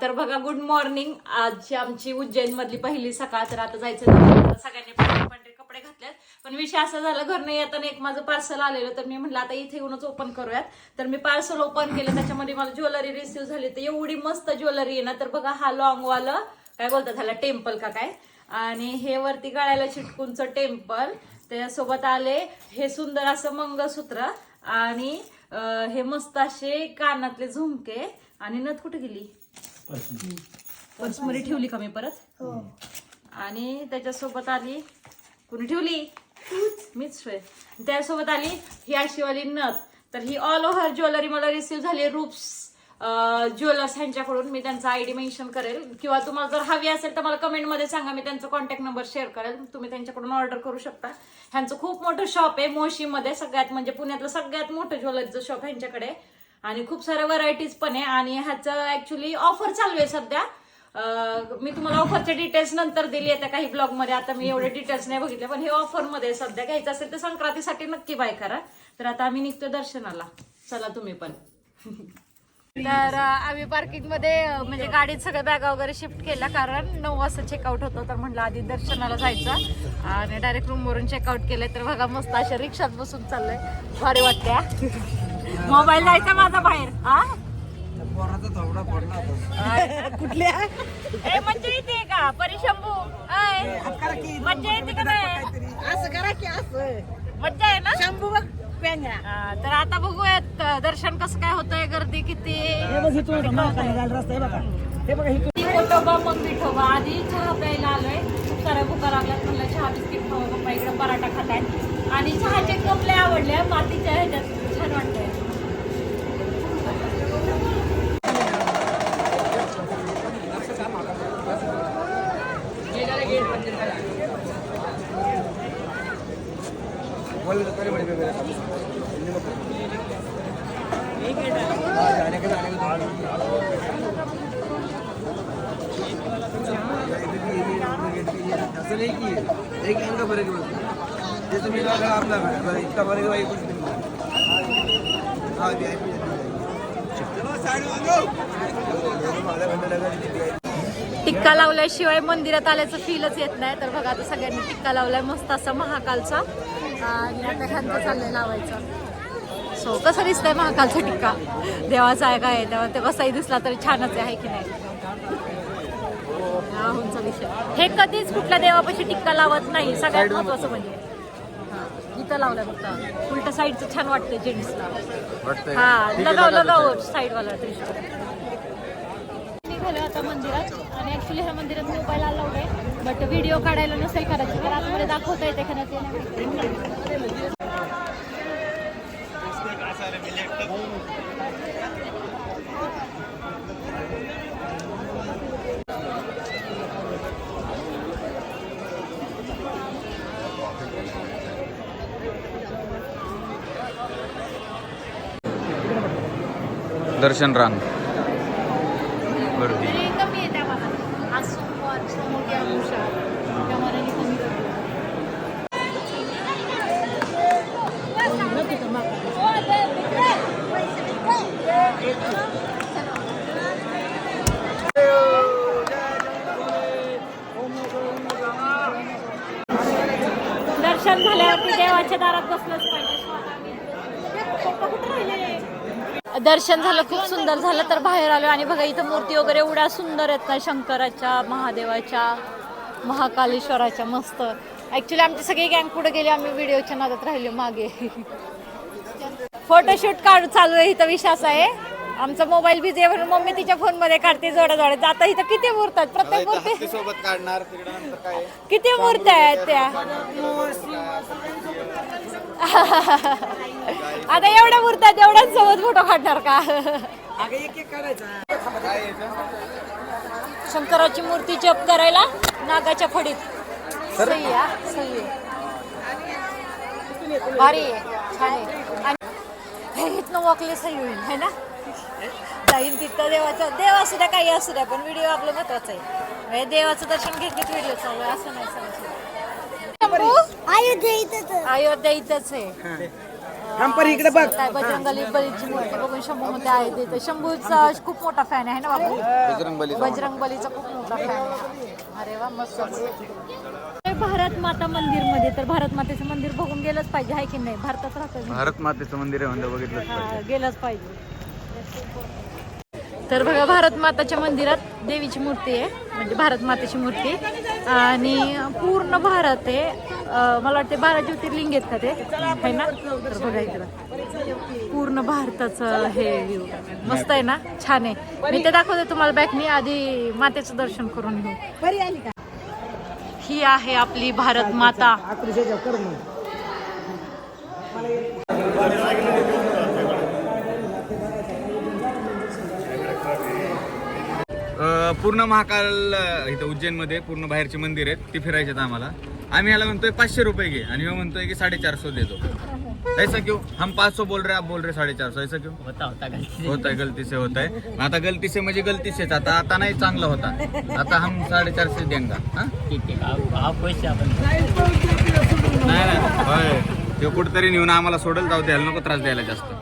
तर बघा good morning आजची आमची उज्जैन मधली पहिली सकाळ तर आता जायचं सगळ्यांनी पांढरे पांढरे कपडे घातल्यात. पण विषय असा झाला घरनं येताना एक माझं पार्सल आलेलं तर मी म्हटलं आता इथे येऊनच ओपन करूयात. तर मी पार्सल ओपन केलं त्याच्यामध्ये मला ज्वेलरी रिसिव्ह झाली. तर एवढी मस्त ज्वेलरी आहे ना तर बघा हा लॉंगवालं काय बोलतात ह्याला टेम्पल का काय? आणि हे वरती गळ्याला चिटकूनचं टेम्पल त्याच्यासोबत आले हे सुंदर असं मंगळसूत्र आणि हे मस्त असे कानातले झुमके. आणि नथ कुठे गेली? पर्समध्ये ठेवली का मी परत? आणि त्याच्यासोबत आली कुणी ठेवली? मीच होय. त्यासोबत आली ही अशीवाली नथ. तर ही ऑल ओव्हर ज्वेलरी मला रिसीव्ह झाली रूप्स ज्वेलर्स ह्यांच्याकडून. मी त्यांचा आयडी मेन्शन करेल. किंवा तुम्हाला जर हवी असेल तर मला कमेंटमध्ये सांगा. मी त्यांचा कॉन्टॅक्ट नंबर शेअर करेल. तुम्ही त्यांच्याकडून ऑर्डर करू शकता. ह्यांचं खूप मोठं शॉप आहे मोशीमध्ये. सगळ्यात म्हणजे पुण्यातलं सगळ्यात मोठं ज्वेलरीचं शॉप ह्यांच्याकडे. आणि खूप साऱ्या व्हरायटीज पण आहे. आणि ह्याचं ऍक्च्युली ऑफर चालू आहे सध्या. मी तुम्हाला ऑफरचे डिटेल्स नंतर दिली आहे त्या काही ब्लॉगमध्ये. आता मी एवढे डिटेल्स नाही बघितले पण हे ऑफरमध्ये सध्या. घ्यायचं असेल तर संक्रांतीसाठी नक्की बाय करा. तर आता आम्ही निघतो दर्शनाला. चला तुम्ही पण. तर आम्ही पार्किंगमध्ये म्हणजे गाडीत सगळ्या बॅगा वगैरे शिफ्ट केल्या. कारण नऊ वाजता चेकआउट होतं तर म्हटलं आधी दर्शनाला जायचं. आणि डायरेक्ट रूम वरून चेकआउट केलंय. तर बघा मस्त अशा रिक्षात बसून चाललंय. भारी वाटत्या मोबाईल जायचा माझा बाहेर हा? कुठल्या? ए मज्जा येते का? परिशंभू अय. मज्जा येते का नाही असं करा की असं. मज्जा आहे ना? शंभू बघ हा, तर आता बघूयात अं, दर्शन कसं काय होतंय गर्दी किती? मग विठोबा आधी चहा प्यायला आलोय. खूप साऱ्या भुका लागल्यात म्हणलं चहा बिस्किट खाऊ पप्पा इकडे पराठा खाताय आणि चहाचे कप लय आवडले मातीच्या ह्याच्यात. असं नाही की एक अंग फरक बघ जसं मी बघा आपला बरं, इतका फरक आहे एकूण हा VIP माझ्या घंटा टिक्का लावल्याशिवाय मंदिरात आल्याचं फीलच येत नाही. तर बघा आता सगळ्यांनी टिक्का लावलाय मस्त असा महाकालचा. आणि आता ह्यांचं चाललंय लावायचं. सो कसं दिसतंय महाकालचा टिक्का? देवाचा आहे काय? तेव्हा ते कसाही दिसला तरी छानच आहे की नाही? विषय. हे कधीच कुठल्या देवापाशी टिक्का लावत नाही. सगळ्यात महत्वाचं म्हणजे. इथं लावलं फक्त. उलट साईडचं छान वाटतं जेंट्सला हा लगाव लगाव साईड वाला त्रिशूळ निघालो आता मंदिरात. आणि ऍक्च्युली ह्या मंदिरात मोबाईल अलाउड आहे. बट व्हिडिओ काढायला नसेल करायची तर आतमध्ये दाखवता येते का ते दर्शन रांग गर्दी तरी कमी आहे त्यामध्ये कमी दर्शन झाल्यावरती देवाच्या दारात बसलंच पाहिजे. दर्शन झालं खूप सुंदर झालं तर बाहेर आलो आणि बघा इथं मूर्ती वगैरे एवढ्या सुंदर आहेत ना शंकराच्या महादेवाच्या महाकालेश्वराच्या मस्त. ऍक्च्युली आमची सगळी गँग पुढे गेली आम्ही व्हिडिओच्या नादात राहिलो मागे. फोटोशूट काढ चालू आहे इथं विश्वास आहे. आमचा मोबाईल बिझी आहे म्हणून मम्मी तिच्या फोनमध्ये काढते जोड्या जोड्या आता इथं किती मूर्त आहेत? प्रत्येक मूर्ती सोबत काढणार तिकडे नंतर काय? किती मूर्त्या आहेत त्या? आता एवढ्या मूर्त्या आहेत एवढ्यांसोबत फोटो काढणार का? अगं एक एक करायचा शंकराची मूर्ती जप करायला नागाच्या फडीत. सही आहे, हा, सही आहे. भारी आहे छान आहे. आणि हे इथनं वॉकले सही होईल है ना? जाईल तिथं देवाचं. देव असू द्या काही असू द्या पण व्हिडिओ आपलं महत्वाचं आहे. म्हणजे देवाचं दर्शन घेत घेत व्हिडिओ चालू आहे असं नाही इथंच अयोध्या इथंच आहे. थांब परी इकडे बघ. काय बजरंगली बलीची मूर्ती बघून शंभू मध्ये आहे तिथे शंभूचा खूप मोठा फॅन आहे ना बाबू? बजरंग बली बजरंग बलीचा खूप मोठा फॅन आहे. अरे वा मस्त. भारत माता मंदिरमध्ये तर भारत मातेचं मंदिर बघून गेलंच पाहिजे आहे की नाही? भारतात राहतं भारत मातेचं मंदिर आहे म्हणजे बघितलंच पाहिजे. हा, गेलंच पाहिजे. तर बघा भारत माताच्या मंदिरात देवीची मूर्ती आहे म्हणजे भारत मातेची मूर्ती. आणि पूर्ण भारत आहे. मला वाटते बारा ज्योतिर्लिंग आहेत का ते? आहे ना? तर बघा इकडं. पूर्ण भारताचं हे व्ह्यू मस्त आहे ना? छान आहे. मी ते दाखवते तुम्हाला बॅकनी आधी मातेचं दर्शन करून घेऊ. परी आली का? ही आहे आपली भारत माता. पूर्ण महाकाल इथं उज्जैनमध्ये पूर्ण बाहेरचे मंदिर आहेत. ती फिरायचे आहेत आम्हाला. आम्ही ह्याला म्हणतोय पाचशे रुपये घे आणि म्हणतोय की साडेचारशे देतो. ऐसा क्यों? हम पाच सौ बोल रहे आप बोल रहे साढ़े चार सौ ऐसा क्यों? होता होता होता है गलती से होता है. आता गलती से म्हणजे गलती सेच आता आता नाही चांगला होता. आता हम साढ़े चार से देंगा हाँ? नाही नाही होय. ते कुठतरी नेऊन आम्हाला सोडेल जाऊ द्यायला नको त्रास द्यायला जास्त.